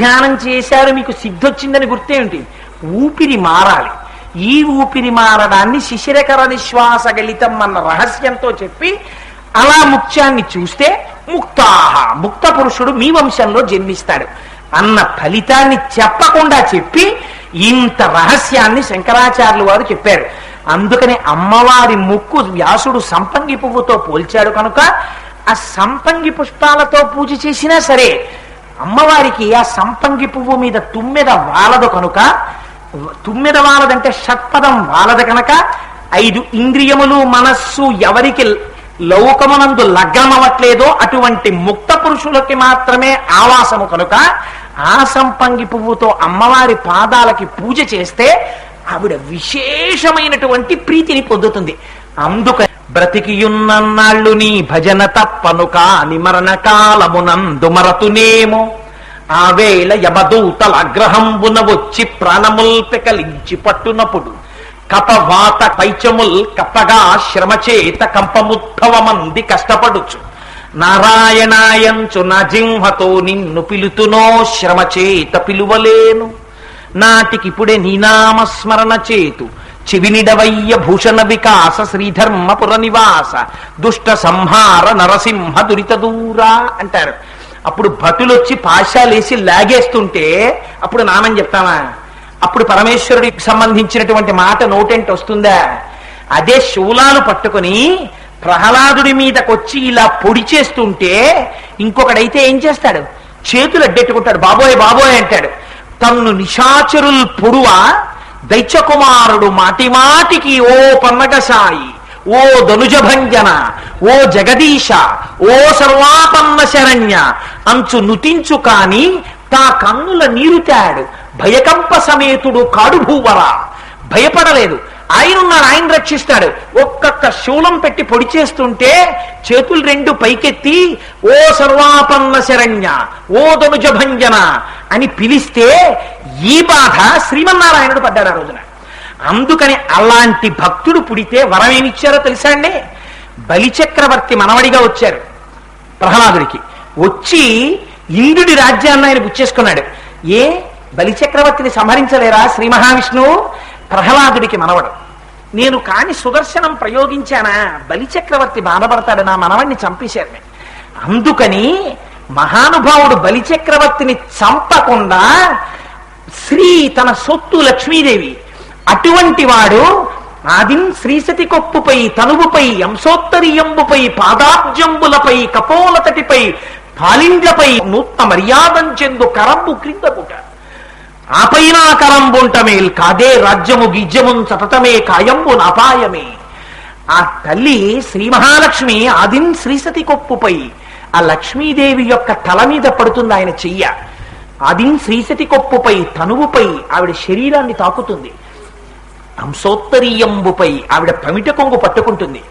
ధ్యానం చేశారు మీకు సిద్ధొచ్చిందని గుర్తేమిటి ఊపిరి మారాలి. ఈ ఊపిరి మారడాన్ని శిశిరకర నిశ్వాస గలితం అన్న రహస్యంతో చెప్పి అలా ముఖ్యాన్ని చూస్తే ముక్తాహ ముక్త పురుషుడు మీ వంశంలో జన్మిస్తాడు అన్న ఫలితాన్ని చెప్పకుండా చెప్పి ఇంత రహస్యాన్ని శంకరాచార్యులు వారు చెప్పారు. అందుకని అమ్మవారి ముక్కు వ్యాసుడు సంపంగి పువ్వుతో పోల్చాడు కనుక ఆ సంపంగి పుష్పాలతో పూజ చేసినా సరే అమ్మవారికి ఆ సంపంగి పువ్వు మీద తుమ్మెద వాలదు కనుక తుమ్మెద వాలదంటే షట్పదం వాలదు కనుక ఐదు ఇంద్రియములు మనస్సు ఎవరికి లౌకమునందు లగ్నమవట్లేదో అటువంటి ముక్త పురుషులకి మాత్రమే ఆవాసము కనుక ఆ సంపంగి పువ్వుతో అమ్మవారి పాదాలకి పూజ చేస్తే ఆవిడ విశేషమైనటువంటి ప్రీతిని పొందుతుంది. అందుక బ్రతికియున్నన్నాళ్ళు నీ భజన తప్పను కాని మరణ ఆ వేళ యమదూతల అగ్రహంబున వచ్చి ప్రాణముల్ పెకలించి పట్టునప్పుడు కపవాత పైచముల్ కప్పగా శ్రమచేత కంపముద్భవమంది కష్టపడుచు. నారాయణాయంచు నా జింహతో నిన్ను పిలుతునో శ్రమచేత పిలువలేను. నాటికిప్పుడే నీనామస్మరణ చేతు చివినిడవయ్య భూషణ వికాస శ్రీధర్మపుర నివాస దుష్ట సంహార నరసింహ దురిత దూరా అంటారు. అప్పుడు భటులొచ్చి పాశాలేసి లాగేస్తుంటే అప్పుడు నామని చెప్తామా? అప్పుడు పరమేశ్వరుడికి సంబంధించినటువంటి మాట నోటెంట్ వస్తుందా అదే శూలాలు పట్టుకొని ప్రహ్లాదుడి మీదకొచ్చి ఇలా పొడి చేస్తుంటే ఇంకొకడైతే ఏం చేస్తాడు? చేతులు అడ్డెట్టుకుంటాడు బాబోయ్ బాబోయ్ అంటాడు. తన్ను నిశాచరుల్ పొడువా? దైత్యకుమారుడు మాటిమాటికి ఓ పన్నగసాయి ఓ దనుజభంజన ఓ జగదీశ ఓ సర్వాపన్న శరణ్య అంచు నుతించు కాని తా కన్నుల నీరుతాడు భయకంప సమేతుడు కాడుభూవరా. భయపడలేదు. ఆయన ఉన్నాడు ఆయన రక్షిస్తాడు. ఒక్కొక్క శూలం పెట్టి పొడి చేస్తుంటే చేతులు రెండు పైకెత్తి ఓ సర్వాపన్న శరణ్య ఓ ధనుజ భంజన అని పిలిస్తే ఈ బాధ శ్రీమన్నారాయణుడు పడ్డాడు ఆ రోజున. అందుకని అలాంటి భక్తుడు పుడితే వరం ఏమిచ్చారో తెలుసా అండి? బలిచక్రవర్తి మనవడిగా వచ్చారు ప్రహ్లాదుడికి. వచ్చి ఇంద్రుడి రాజ్యాన్ని ఆయన పుచ్చేసుకున్నాడు ఏ బలిచక్రవర్తిని సంహరించలేరా శ్రీ మహావిష్ణువు? ప్రహ్లాదుడికి మనవడు. నేను కాని సుదర్శనం ప్రయోగించానా? బలిచక్రవర్తి బాధపడతాడు నా మనవాణ్ణి చంపేశారు అందుకని మహానుభావుడు బలిచక్రవర్తిని చంపకుండా శ్రీ తన సొత్తు లక్ష్మీదేవి అటువంటి వాడు ఆదిం శ్రీసతి కొప్పుపై తనువుపై యంసోత్తరియంబుపై పాదాబ్జంబులపై కపోలతటిపై పాలిండ్లపై నూత్న మర్యాదం చెందు కరంబు క్రింద ఆపైన కరంబుంటమేల్ కాదే రాజ్యము గిజ్యమున్ సతతమే కాయంబు నాపాయమే ఆ తల్లి శ్రీ మహాలక్ష్మి ఆదిం శ్రీసతి కొప్పుపై ఆ లక్ష్మీదేవి యొక్క తల మీద పడుతుంది ఆయన చెయ్య. ఆదిం శ్రీసతి కొప్పుపై తనువుపై ఆవిడ శరీరాన్ని తాకుతుంది. హంసోత్తరీయంబుపై ఆవిడ పమిట కొంగు పట్టుకుంటుంది.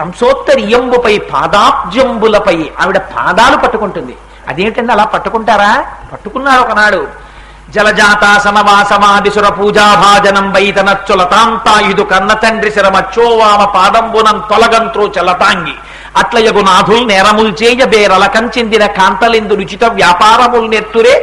హంసోత్తరీయంబుపై పాదాబ్జంబులపై ఆవిడ పాదాలు పట్టుకుంటుంది. అదేంటండి అలా పట్టుకుంటారా? పట్టుకున్నారు ఒకనాడు. జలజాత జలజాతాసనవాసమాదిసుర పూజాభాజనం వైతనచ్చులతాంతాయుధు కన్న తండ్రి శరమచ్చోవామ పాదంబునం తొలగంత్రో చలతాంగి. అట్లయగు నాథుల్ నేరముల్ చేయ బేరల కంచిందిన కాంతలిందు రుచిత వ్యాపారముల్ నెత్తురే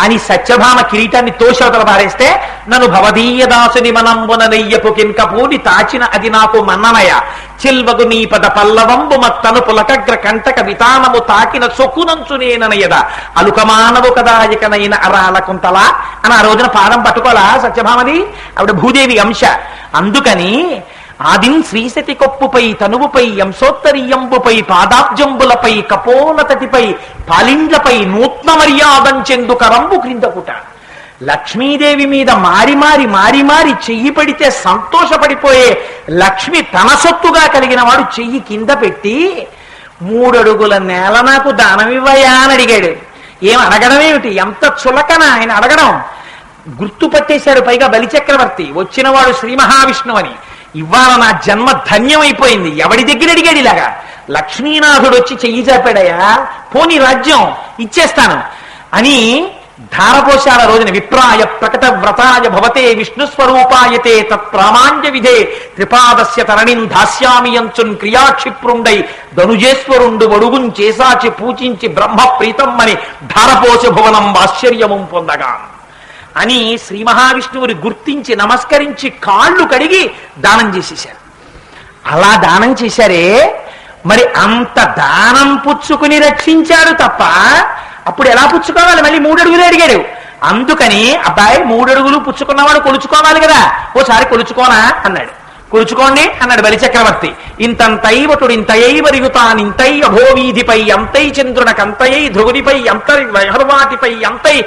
అని సత్యభామ కిరీటాన్ని తోషవతల పారేస్తే నన్ను భవదీయ దాసుని మనంబున నెయ్యపు కింకపూని తాచిన అది నాకు మన్ననయ. చిల్వగు నీ పద పల్లవంబు మత్తను పులకగ్ర కంటక వితానము తాకిన సొక్కునంచు నేననయద. అలుకమానవు కదాయకనైన అరాల కుంతల. అని ఆ రోజున పాదం పట్టుకోలా సత్యభామది? ఆవిడ భూదేవి అంశ. అందుకని ఆదిం శ్రీశతి కొప్పుపై తనువుపై అంశోత్తరీయంబుపై పాదాబ్జంబులపై కపోలతటిపై పాలిండ్లపై నూత్న మర్యాదంచెందు కరంబు క్రిందకుట లక్ష్మీదేవి మీద మారి మారి మారి మారి చెయ్యి పడితే సంతోషపడిపోయే లక్ష్మి తన సొత్తుగా కలిగిన వాడు చెయ్యి కింద పెట్టి మూడడుగుల నేల నాకు దానమివ్వయా అని అడిగాడు. ఏం అడగడం ఏమిటి? ఎంత చులకన ఆయన అడగడం. గుర్తుపట్టేశాడు పైగా బలిచక్రవర్తి. వచ్చినవాడు శ్రీ మహావిష్ణువు అని ఇవాళ నా జన్మ ధన్యమైపోయింది. ఎవడి దగ్గర అడిగాడు ఇలాగా? లక్ష్మీనాథుడు వచ్చి చెయ్యి చాపాడయా పోని రాజ్యం ఇచ్చేస్తాను. అని ధారపోశాల రోజున విప్రాయ ప్రకట వ్రతాయ భవతే విష్ణు స్వరూపాయతే తత్ప్రామాణ్య విధే త్రిపాదస్య తరణిం దాస్యామి యంచున్ క్రియాక్షిప్రుండై ధనుజేశ్వరుండు వడుగుం చేసాచి పూచించి బ్రహ్మ ప్రీతమ్మని ధారపోశ భువనం ఆశ్చర్యము పొందగా అని శ్రీ మహావిష్ణువుని గుర్తించి నమస్కరించి కాళ్ళు కడిగి దానం చేసేశారు. అలా దానం చేశారే మరి అంత దానం పుచ్చుకుని రక్షించాడు తప్ప అప్పుడు ఎలా పుచ్చుకోవాలి? మళ్ళీ మూడడుగులు అడిగాడు. అందుకని అబ్బాయి మూడడుగులు పుచ్చుకున్నవాడు కొలుచుకోవాలి కదా. ఓసారి కొలుచుకోనా? అన్నాడు. కొలుచుకోండి అన్నాడు బలిచక్రవర్తి ఇంతంతై వటుడు ఇంతయై వరిగుతానింతై అభోవీధిపై అంతై చంద్రునకంతయై ధ్రువునిపై అంతై వహర్వాటిపై అంతై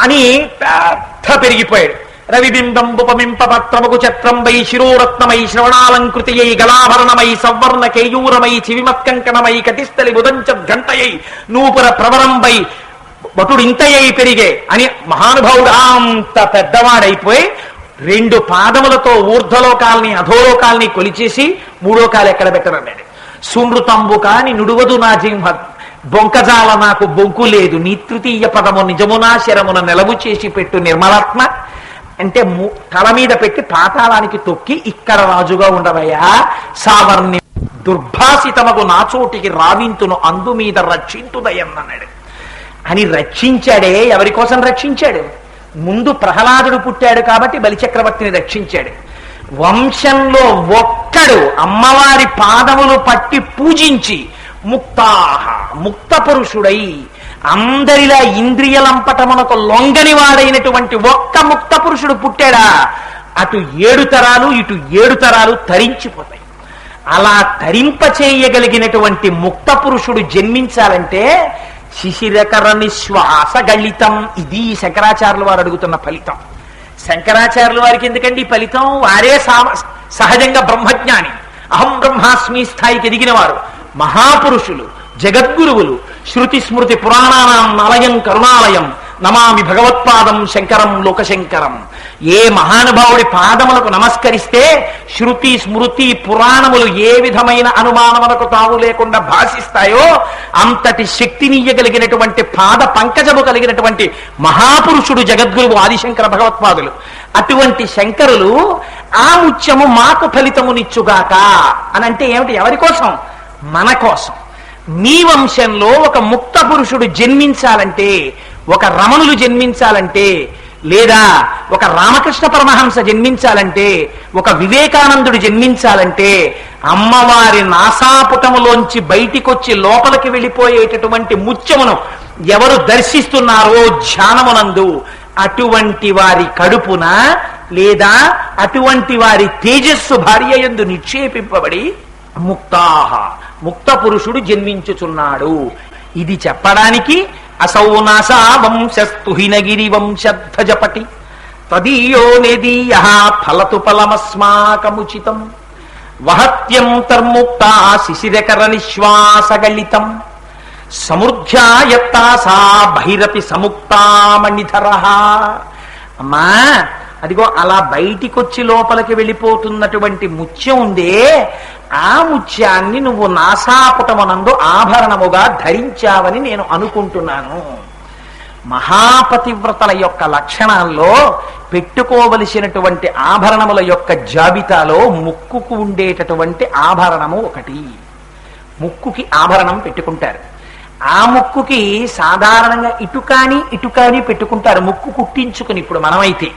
అని పెద్ద పెరిగిపోయాడు. రవిబింబంబుపమింప పత్రముకు చత్రంబై శిరోరత్నమై శ్రవణాలంకృతియై గలాభరణమై సవర్ణ కేయూరమై చివిమత్కంకణమై కటిస్థలి బుదంచ గంటయై నూపుర ప్రవరంబై వటుడు ఇంతయై పెరిగే అని మహానుభావుడు అంత పెద్దవాడైపోయి రెండు పాదములతో ఊర్ధ్వలోకాల్ని అధోలోకాల్ని కొలిచేసి మూడో కాలు ఎక్కడ పెట్టరన్నాడు సుమృతంబు కాని నుడువదు నా జింహ బొంకజాల నాకు బొంకు లేదు. నీ తృతీయ పదము నిజమునా శరమున నిలవు చేసి పెట్టు నిర్మలాత్మ. అంటే ము- తల మీద పెట్టి పాతాళానికి తొక్కి ఇక్కడ రాజుగా ఉండవయ్యా. సావర్ణి దుర్భాసితమగు నా చోటికి రావింతును అందు మీద రక్షింతుదయన్నాడు అని రక్షించాడే ఎవరి కోసం రక్షించాడు? ముందు ప్రహ్లాదుడు పుట్టాడు కాబట్టి బలిచక్రవర్తిని రక్షించాడు. వంశంలో ఒక్కడు అమ్మవారి పాదములు పట్టి పూజించి ముక్తాహ ముక్త పురుషుడై అందరిలా ఇంద్రియలంపటమునకు లొంగని వాడైనటువంటి ఒక్క ముక్త పురుషుడు పుట్టాడా? అటు ఏడు తరాలు ఇటు ఏడు తరాలు తరించిపోతాయి. అలా తరింప చేయగలిగినటువంటి ముక్త పురుషుడు జన్మించాలంటే శిశిరకర శ్వాస గళితం. ఇది శంకరాచార్యుల వారు అడుగుతున్న ఫలితం. శంకరాచార్యుల వారికి ఎందుకండి ఈ ఫలితం? వారే సహజంగా బ్రహ్మజ్ఞాని. అహం బ్రహ్మాస్మి స్థాయికి ఎదిగిన వారు మహాపురుషులు జగద్గురువులు శృతి స్మృతి పురాణానాం నలయం కరుణాలయం నమామి భగవత్పాదం శంకరం లోకశంకరం. ఏ మహానుభావుడి పాదములకు నమస్కరిస్తే శృతి స్మృతి పురాణములు ఏ విధమైన అనుమానములకు తావు లేకుండా భాషిస్తాయో అంతటి శక్తినీయగలిగినటువంటి పాద పంకజము కలిగినటువంటి మహాపురుషుడు జగద్గురువు ఆదిశంకర భగవత్పాదులు. అటువంటి శంకరులు ఆ ముత్యము మాకు ఫలితమునిచ్చుగాక అని అంటే ఏమిటి? ఎవరి కోసం? మన కోసం. మీ వంశంలో ఒక ముక్త పురుషుడు జన్మించాలంటే ఒక రమణులు జన్మించాలంటే లేదా ఒక రామకృష్ణ పరమహంస జన్మించాలంటే ఒక వివేకానందుడు జన్మించాలంటే అమ్మవారి నాసాపుటములోంచి బయటికొచ్చి లోపలికి వెళ్ళిపోయేటటువంటి ముత్యమును ఎవరు దర్శిస్తున్నారో ధ్యానమునందు అటువంటి వారి కడుపున లేదా అటువంటి వారి తేజస్సు భార్య యందు నిక్షేపింపబడి ముక్తాహ. ముక్త పురుషుడు జన్మించుచున్నాడు. ఇది చెప్పడానికి అసౌనాసా వంశస్తుహినగిరి వంశధ్వజపటి తదీయో నిదీయ ఫలతు ఫలమస్మాకముచితం. వహత్యం తర్ముక్త శిశిరకర నిశ్వాసగళితం. సమృద్ధ్యాయత్తాసా బహిరపి సముక్తామణిధర. అమ్మా అదిగో అలా బయటికొచ్చి లోపలికి వెళ్ళిపోతున్నటువంటి ముత్యం ఉందే ఆ ముత్యాన్ని నువ్వు నాసాపుటమనందు ఆభరణముగా ధరించావని నేను అనుకుంటున్నాను. మహాపతివ్రతల యొక్క లక్షణాల్లో పెట్టుకోవలసినటువంటి ఆభరణముల యొక్క జాబితాలో ముక్కుకు ఉండేటటువంటి ఆభరణము ఒకటి. ముక్కుకి ఆభరణం పెట్టుకుంటారు. ఆ ముక్కుకి సాధారణంగా ఇటు కాని ఇటు పెట్టుకుంటారు. ముక్కు కుట్టించుకుని ఇప్పుడు మనమైతే.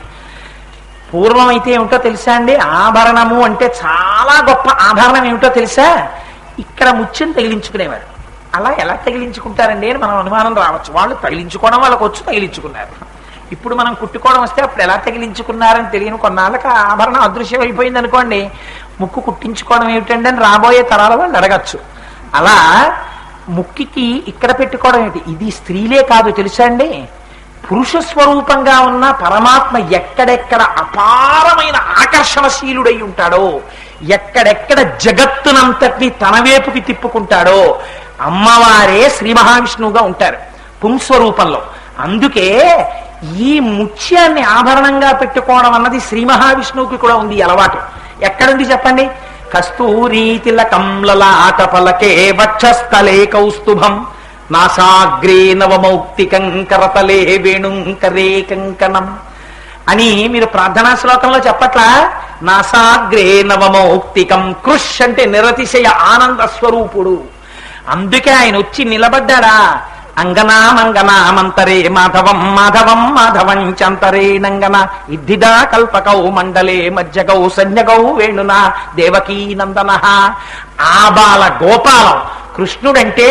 పూర్వం అయితే ఏమిటో తెలుసా అండి? ఆభరణము అంటే చాలా గొప్ప ఆభరణం ఏమిటో తెలుసా? ఇక్కడ ముత్యం తగిలించుకునేవారు. అలా ఎలా తగిలించుకుంటారండి అని మనం అనుమానం రావచ్చు. వాళ్ళు తగిలించుకోవడం వాళ్ళకి వచ్చి తగిలించుకున్నారు. ఇప్పుడు మనం కుట్టుకోవడం వస్తే అప్పుడు ఎలా తగిలించుకున్నారని తెలియని కొన్నాళ్ళకి ఆ ఆభరణం అదృశ్యం అయిపోయింది అనుకోండి. ముక్కు కుట్టించుకోవడం ఏమిటండి అని రాబోయే తరాల వాళ్ళు అడగచ్చు. అలా ముక్కికి ఇక్కడ పెట్టుకోవడం ఏంటి? ఇది స్త్రీలే కాదు తెలుసా అండి? పురుష స్వరూపంగా ఉన్న పరమాత్మ ఎక్కడెక్కడ అపారమైన ఆకర్షణశీలుడై ఉంటాడో ఎక్కడెక్కడ జగత్తునంతటిని తన వైపుకి తిప్పుకుంటాడో అమ్మవారే శ్రీ మహావిష్ణువుగా ఉంటారు పుంస్వరూపంలో. అందుకే ఈ ముత్యాన్ని ఆభరణంగా పెట్టుకోవడం అన్నది శ్రీ మహావిష్ణువుకి కూడా ఉంది అలవాటు. ఎక్కడుంది చెప్పండి? కస్తూరీ తిలకం పలకే వక్షస్థలే కౌస్తుభం. నాసాగ్రే నవమౌక్తికం కరతలే వేణుంకరే కంకణం. అని మీరు ప్రార్థనా శ్లోకంలో చెప్పట్లా? నాసాగ్రే నవమౌక్తికం కృష్ అంటే నిరతిశయ ఆనంద స్వరూపుడు. అందుకే ఆయన వచ్చి నిలబడ్డాడా? అంగనామంగనామంతరే మాధవం మాధవం మాధవం చంతరే నంగన. ఇద్దిదా కల్పకౌ మండలే మజ్జగౌ సంజగౌ వేణున దేవకీ నందన. ఆ బాల గోపాలం కృష్ణుడంటే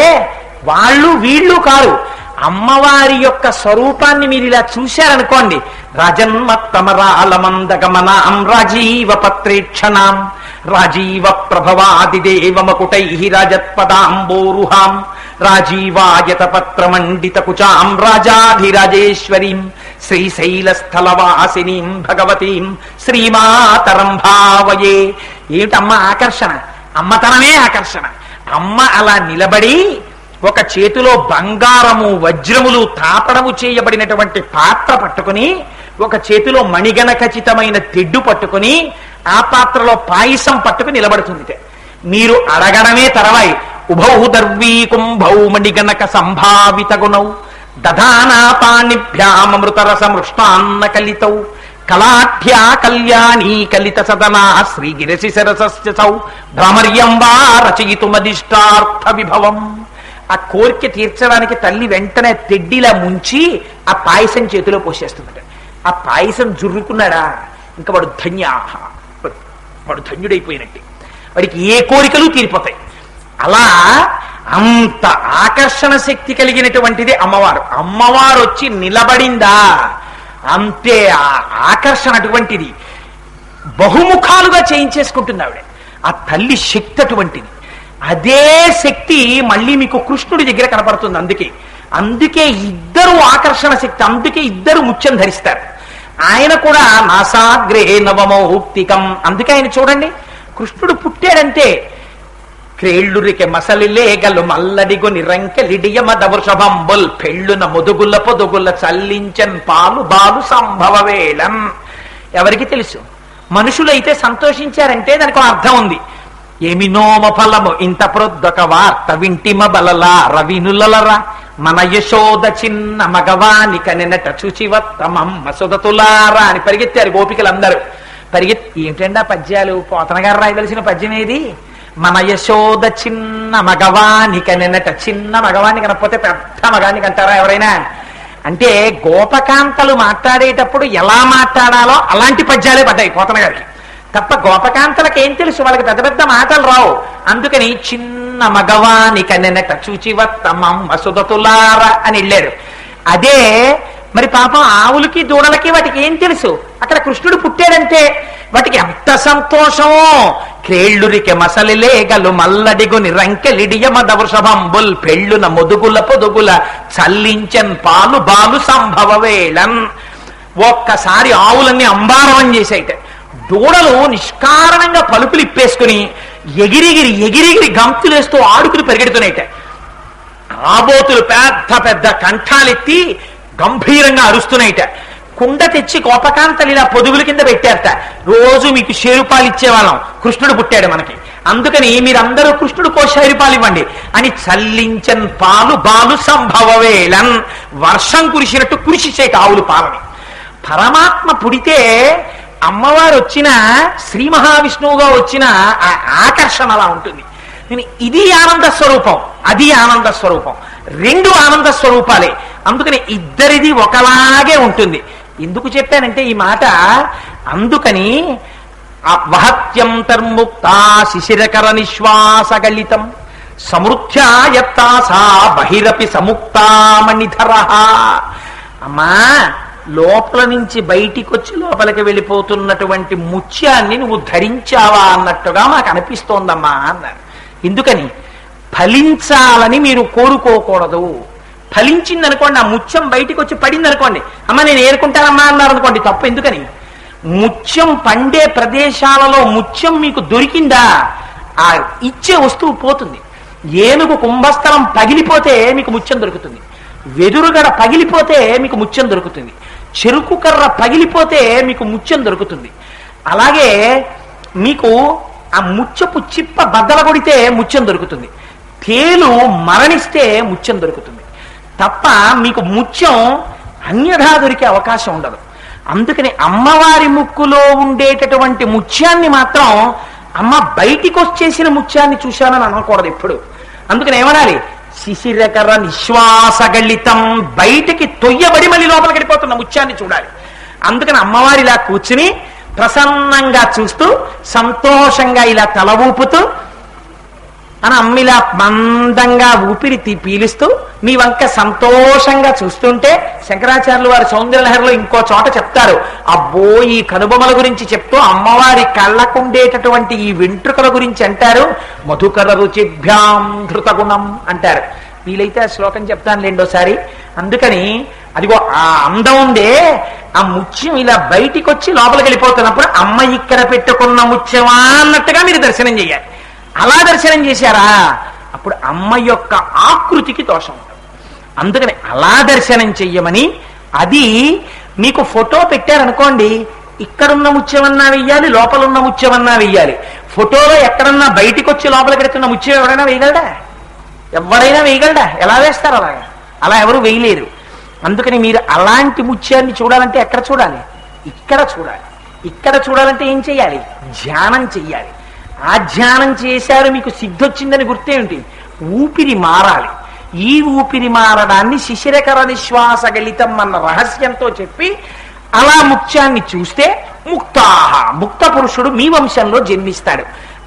వాళ్ళు వీళ్ళు కారు. అమ్మవారి యొక్క స్వరూపాన్ని మీరు ఇలా చూశారనుకోండి. రజన్మత్తమరాలమందగమనాం రాజీవ పత్రేక్షణాం. రాజీవ ప్రభవాదిదేవ మకుటై రాజత్పదాంబోరుహాం. రాజీవాయత పత్రమండిత కుచాం రాజాధిరాజేశ్వరీం. శ్రీశైలస్థలవాసినీం భగవతీం శ్రీమాతరం భావయే ఏమిటమ్మ ఆకర్షణ? అమ్మతనమే ఆకర్షణ. అమ్మ అలా నిలబడి ఒక చేతిలో బంగారము వజ్రములు తాపడము చేయబడినటువంటి పాత్ర పట్టుకుని ఒక చేతిలో మణిగణ ఖచ్చితమైన తెడ్డు పట్టుకుని ఆ పాత్రలో పాయసం పట్టుకుని నిలబడుతుంది మీరు అడగడమే తర్వాయి. ఉభౌ దర్వీ కుంభౌ మణిగణక సంభావిత గుణౌ దధానా కలితౌ కళాఢ్యా కళ్యాణీ కలిత సదనా శ్రీగిరసి సరసౌ భ్రమర్యం వా రచయితుమదిష్టార్థ విభవం. ఆ కోరిక తీర్చడానికి తల్లి వెంటనే తెడ్డిలా ముంచి ఆ పాయసం చేతిలో పోసేస్తుందట. ఆ పాయసం జుర్రుకున్నాడా? ఇంకా వాడు ధన్య వాడు ధన్యుడైపోయినట్టే. వాడికి ఏ కోరికలు తీరిపోతాయి. అలా అంత ఆకర్షణ శక్తి కలిగినటువంటిది అమ్మవారు. అమ్మవారు వచ్చి నిలబడిందా? అంతే ఆ ఆకర్షణ అటువంటిది బహుముఖాలుగా చేయించేసుకుంటుంది ఆవిడ ఆ తల్లి శక్తి అటువంటిది. అదే శక్తి మళ్ళీ మీకు కృష్ణుడి దగ్గర కనపడుతుంది అందుకే. అందుకే ఇద్దరు ఆకర్షణ శక్తి అందుకే ఇద్దరు ముత్యం ధరిస్తారు. ఆయన కూడా నాసాగ్రహే నవమౌక్తికం. అందుకే ఆయన చూడండి కృష్ణుడు పుట్టాడంటే క్రేళ్ళురికె మసలిలేగలు మల్లడిగొని రంకెలిడియమద వృషభంబుల్ పెళ్ళున ముదుగుల పొదుగుల చల్లించన్ పాలు బాలు సంభవ వేళం. ఎవరికి తెలుసు? మనుషులైతే సంతోషించారంటే దానికి ఒక అర్థం ఉంది. ఏమి నోమ ఫలము? ఇంత ప్రొద్దొక వార్త వింటిమ బలలా రవినులరా మన యశోద చిన్న మగవాని కనెనట చూచివత్తమమ్మ సుధతులారా అని పరిగెత్తారు గోపికలందరూ. పరిగెత్తి ఏమిటండి ఆ పద్యాలు? పోతన గారు రాయవలసిన పద్యం ఏది? మన యశోద చిన్న మగవాని కనెనట చిన్న మగవాని కనకపోతే పెద్ద మగానికి అంటారా ఎవరైనా? అంటే గోపకాంతలు మాట్లాడేటప్పుడు ఎలా మాట్లాడాలో అలాంటి పద్యాలే పడ్డాయి పోతన గారికి. తప్ప గోపకాంతలకు ఏం తెలుసు? వాళ్ళకి పెద్ద పెద్ద మాటలు రావు. అందుకని చిన్న మగవాని కన్నెనట చూచివత్తమం వసుదతులార అని వెళ్ళారు అదే మరి పాపం ఆవులకి దూడలకి వాటికి ఏం తెలుసు? అక్కడ కృష్ణుడు పుట్టాడంటే వాటికి ఎంత సంతోషమో క్రేళ్ళురికి మసలిలేగలు మల్లడిగుని రంకెలిడియమద వృషభంబుల్ పెళ్ళున ముదుగుల పొదుగుల చల్లించన్ పాలు బాలు సంభవ వేళన్ ఒక్కసారి ఆవులన్నీ అంబారవం చేసాయిట దూడలు నిష్కారణంగా పలుపులు ఇప్పేసుకుని ఎగిరిగిరి ఎగిరిగిరి గంతులేస్తూ ఆడుకులు పరిగెడుతున్నాయిట. ఆబోతులు పెద్ద పెద్ద కంఠాలెత్తి గంభీరంగా అరుస్తున్నాయిట. కుండ తెచ్చి కోపకాంతలు ఇలా పొదుగుల కింద పెట్టారట. రోజు మీకు షేరుపాలు ఇచ్చేవాళ్ళం. కృష్ణుడు పుట్టాడు మనకి. అందుకని మీరందరూ కృష్ణుడు కోశారిపాలు ఇవ్వండి. అని చల్లించన్ పాలు బాలు సంభవవేళన్ వర్షం కురిసినట్టు కురిసిచే కావులు పాలని. పరమాత్మ పుడితే అమ్మవారు వచ్చిన శ్రీ మహావిష్ణువుగా వచ్చిన ఆ ఆకర్షణ అలా ఉంటుంది. నేను ఇది ఆనంద స్వరూపం అది ఆనంద స్వరూపం రెండు ఆనంద స్వరూపాలే. అందుకని ఇద్దరిది ఒకలాగే ఉంటుంది. ఎందుకు చెప్పానంటే ఈ మాట అందుకని వహత్యంతర్ముక్త శిశిరకర నిశ్వాసగలితం సమృద్ధ్యాయత్తాసా బహిరపి సముక్తామణిధర. అమ్మా లోపల నుంచి బయటికి వచ్చి లోపలికి వెళ్ళిపోతున్నటువంటి ముత్యాన్ని నువ్వు ధరించావా అన్నట్టుగా మాకు అనిపిస్తోందమ్మా అన్నారు. ఎందుకని? ఫలించాలని మీరు కోరుకోకూడదు. ఫలించింది అనుకోండి ఆ ముత్యం బయటికి వచ్చి పడింది అనుకోండి అమ్మ నేను ఏరుకుంటానమ్మా అన్నారు అనుకోండి తప్పు ఎందుకని? ముత్యం పండే ప్రదేశాలలో ముత్యం మీకు దొరికిందా? ఆ ఇచ్చే వస్తువు పోతుంది. ఏనుగు కుంభస్థలం పగిలిపోతే మీకు ముత్యం దొరుకుతుంది. వెదురుగడ పగిలిపోతే మీకు ముత్యం దొరుకుతుంది. చెరుకు కర్ర పగిలిపోతే మీకు ముత్యం దొరుకుతుంది. అలాగే మీకు ఆ ముచ్చపు చిప్ప బద్దల కొడితే ముత్యం దొరుకుతుంది. తేలు మరణిస్తే ముత్యం దొరుకుతుంది. తప్ప మీకు ముత్యం అన్యథా దొరికే అవకాశం ఉండదు. అందుకని అమ్మవారి ముక్కులో ఉండేటటువంటి ముత్యాన్ని మాత్రం అమ్మ బయటికి వచ్చేసిన ముత్యాన్ని చూశానని అనకూడదు ఎప్పుడు. అందుకని ఏమనాలి? శిశిరకర నిశ్వాసగళితం. బయటికి తొయ్యబడి మళ్ళీ లోపలికి వెళ్ళిపోతున్న ముత్యాన్ని చూడాలి. అందుకని అమ్మవారి ఇలా కూర్చుని ప్రసన్నంగా చూస్తూ సంతోషంగా ఇలా తల ఊపుతూ అని అమ్మిలా మందంగా ఊపిరి తీ- పీలుస్తూ మీ వంక సంతోషంగా చూస్తుంటే శంకరాచార్యులు వారి సౌందర్యలహరిలో ఇంకో చోట చెప్తారు అబ్బో ఈ కనుబొమల గురించి చెప్తూ అమ్మవారి కళ్ళకుండేటటువంటి ఈ వెంట్రుకల గురించి అంటారు. మధుకర రుచిభ్యాం ధృతగుణం అంటారు. వీలైతే ఆ శ్లోకం చెప్తాను రెండోసారి అందుకని అదిగో ఆ అందం ఉందే ఆ ముత్యం ఇలా బయటికి వచ్చి లోపలికి వెళ్ళిపోతున్నప్పుడు అమ్మ ఇక్కడ పెట్టుకున్న ముత్యమా అన్నట్టుగా మీరు దర్శనం చేయాలి. అలా దర్శనం చేశారా? అప్పుడు అమ్మ యొక్క ఆకృతికి దోషం. ఉంటుంది అందుకని అలా దర్శనం చెయ్యమని అది మీకు ఫోటో పెట్టారనుకోండి ఇక్కడున్న ముత్యమన్నా వెయ్యాలి లోపల ఉన్న ముత్యమన్నా వెయ్యాలి. ఫోటోలో ఎక్కడన్నా బయటికి వచ్చి లోపల పెడుతున్న ముత్యం ఎవరైనా వేయగలడా ఎవరైనా వేయగలడా ఎలా వేస్తారు అలాగా? అలా ఎవరు వేయలేరు అందుకని మీరు అలాంటి ముత్యాన్ని చూడాలంటే ఎక్కడ చూడాలి? ఇక్కడ చూడాలి. ఇక్కడ చూడాలంటే ఏం చేయాలి ధ్యానం చెయ్యాలి. ఆ ధ్యానం చేశారు మీకు సిద్ధొచ్చిందని గుర్తేమిటి ఊపిరి మారాలి. ఈ ఊపిరి మారడాన్ని శిశిరకర నిశ్వాస గలితం అన్న రహస్యంతో చెప్పి అలా ముఖ్యాన్ని చూస్తే ముక్తాహ ముక్త పురుషుడు మీ వంశంలో జన్మిస్తాడు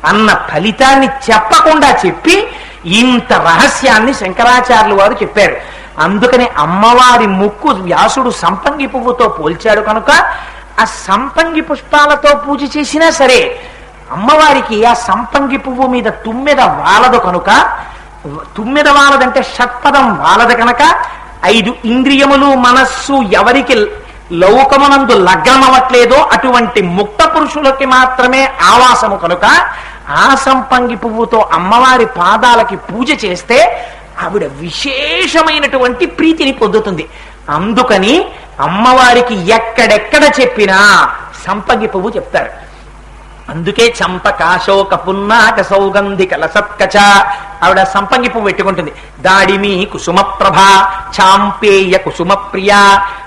అన్న ఫలితాన్ని చెప్పకుండా చెప్పి ఇంత రహస్యాన్ని శంకరాచార్యులు వారు చెప్పారు. అందుకని అమ్మవారి ముక్కు వ్యాసుడు సంపంగి పువ్వుతో పోల్చాడు కనుక ఆ సంపంగి పుష్పాలతో పూజ చేసినా సరే అమ్మవారికి ఆ సంపంగి పువ్వు మీద తుమ్మెద వాలదు కనుక తుమ్మెద వాలదంటే షట్పదం వాలదు కనుక ఐదు ఇంద్రియములు మనస్సు ఎవరికి లౌకమునందు లగ్నమవట్లేదో అటువంటి ముక్త పురుషులకి మాత్రమే ఆవాసము కనుక ఆ సంపంగి పువ్వుతో అమ్మవారి పాదాలకి పూజ చేస్తే ఆవిడ విశేషమైనటువంటి ప్రీతిని పొందుతుంది. అందుకని అమ్మవారికి ఎక్కడెక్కడ చెప్పినా సంపంగి పువ్వు చెప్తారు. అందుకే చంపకాశోక పున్నాక సౌగంధిక లసత్కచ ఆవిడ సంపంగి పువ్వు పెట్టుకుంటుంది. దాడిమి కుసుమ ప్రభ చాంపేయ కుసుమ ప్రియ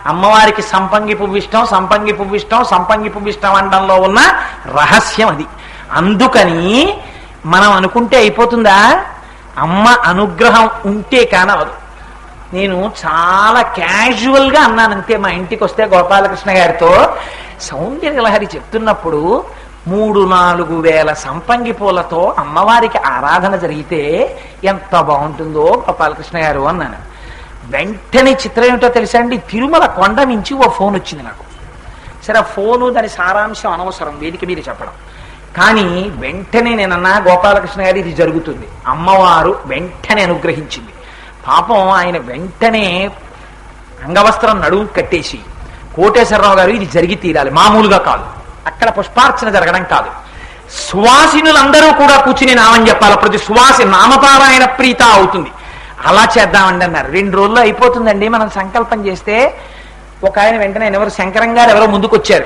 అమ్మవారికి సంపంగి పువ్వు ఇష్టం సంపంగి పువ్వు ఇష్టం సంపంగి పువ్వు ఇష్టం అనడంలో ఉన్న రహస్యం అది. అందుకని మనం అనుకుంటే అయిపోతుందా? అమ్మ అనుగ్రహం ఉంటే కానవదు. నేను చాలా క్యాజువల్గా మా ఇంటికి వస్తే గోపాలకృష్ణ గారితో. సౌందర్యలహరి చెప్తున్నప్పుడు మూడు నాలుగు వేల సంపంగి పూలతో అమ్మవారికి ఆరాధన జరిగితే ఎంత బాగుంటుందో గోపాలకృష్ణ గారు అన్నాను. వెంటనే చిత్రం ఏమిటో తెలుసా అండి? తిరుమల కొండ నుంచి ఓ ఫోన్ వచ్చింది నాకు. సరే ఫోను దాని సారాంశం అనవసరం వేదిక మీద చెప్పడం. కానీ వెంటనే నేనన్నా గోపాలకృష్ణ గారు ఇది జరుగుతుంది. అమ్మవారు వెంటనే అనుగ్రహించింది. పాపం ఆయన వెంటనే అంగవస్త్రం నడువు కట్టేసి కోటేశ్వరరావు గారు ఇది జరిగి తీరాలి. మామూలుగా కాదు. అక్కడ పుష్పార్చన జరగడం కాదు. సువాసినులందరూ కూడా కూర్చుని నామని చెప్పాలి ప్రతి సువాసి నామపారాయణ ప్రీత అవుతుంది. అలా చేద్దామండి అన్నారు. రెండు రోజుల్లో అయిపోతుందండి మనం సంకల్పం చేస్తే. ఒక ఆయన వెంటనే ఎవరు? శంకరం గారు ఎవరో ముందుకొచ్చారు.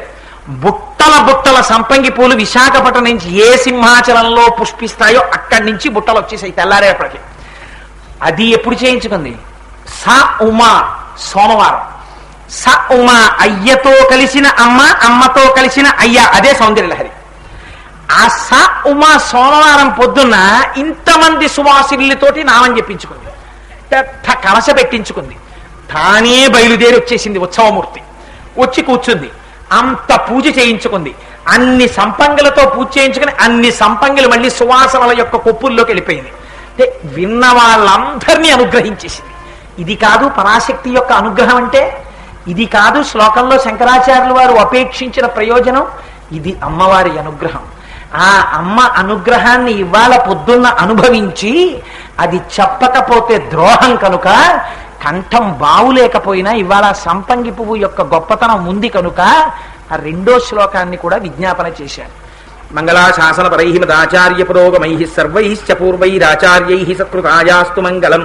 బుట్టల బుట్టల సంపంగి పూలు విశాఖపట్నం నుంచి ఏ సింహాచలంలో పుష్పిస్తాయో అక్కడి నుంచి బుట్టలు వచ్చేసాయి తెల్లారేపటికి. అది ఎప్పుడు చేయించుకుంది? స ఉమా సోమవారం. స ఉమా అయ్యతో కలిసిన అమ్మ అమ్మతో కలిసిన అయ్య. అదే సౌందర్యలహరి ఆ స ఉమా సోమవారం పొద్దున్న ఇంతమంది సువాసిల్లితోటి నామం చెప్పించుకుంది పెద్ద కలస పెట్టించుకుంది. తానే బయలుదేరి వచ్చేసింది ఉత్సవమూర్తి. వచ్చి కూర్చుంది. అంత పూజ చేయించుకుంది. అన్ని సంపంగులతో పూజ చేయించుకుని అన్ని సంపంగులు మళ్ళీ సువాసనల యొక్క కొప్పుల్లోకి వెళ్ళిపోయింది. అంటే విన్న వాళ్ళందరినీ అనుగ్రహించేసింది. ఇది కాదు పరాశక్తి యొక్క అనుగ్రహం అంటే ఇది కాదు శ్లోకంలో శంకరాచార్యులు వారు అపేక్షించిన ప్రయోజనం ఇది అమ్మవారి అనుగ్రహం. ఆ అమ్మ అనుగ్రహాన్ని ఇవాళ పొద్దున్న అనుభవించి అది చెప్పకపోతే ద్రోహం కనుక కంఠం బావులేకపోయినా ఇవాళ సంపంగి పువ్వు యొక్క గొప్పతనం ఉంది కనుక ఆ రెండో శ్లోకాన్ని కూడా విజ్ఞాపన చేశాను మంగళాశాసన పరై మదాచార్య పురోగమై సర్వైశ్చ పూర్వైరాచార్యై సత్కృతాయాస్తు మంగళం.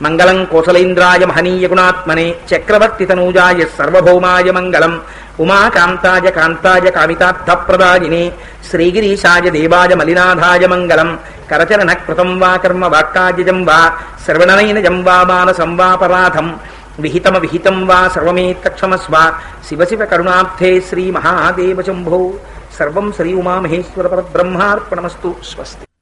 మంగళం కోసలైంద్రాయ మహనీయ గుణాత్మనే చక్రవర్తి తనూజాయ సర్వభౌమాయ మంగళం ఉమాకాంతాయ కాంతాయ కామితార్థప్రదాయినే శ్రీగిరీశాయ దేవాయ మలినాథాయ మంగళం కరచరణ కృతం వా కర్మ వాక్కాజం వా శ్రవణనైనజం వా మానసం వాపరాధం విహితమ విహితం వా సర్వమేత్తక్షమస్వ శివ శివ కరుణార్థే శ్రీ మహాదేవ శంభో సర్వం శ్రీ ఉమామహేశ్వర పరబ్రహ్మార్పణమస్తు స్వస్తి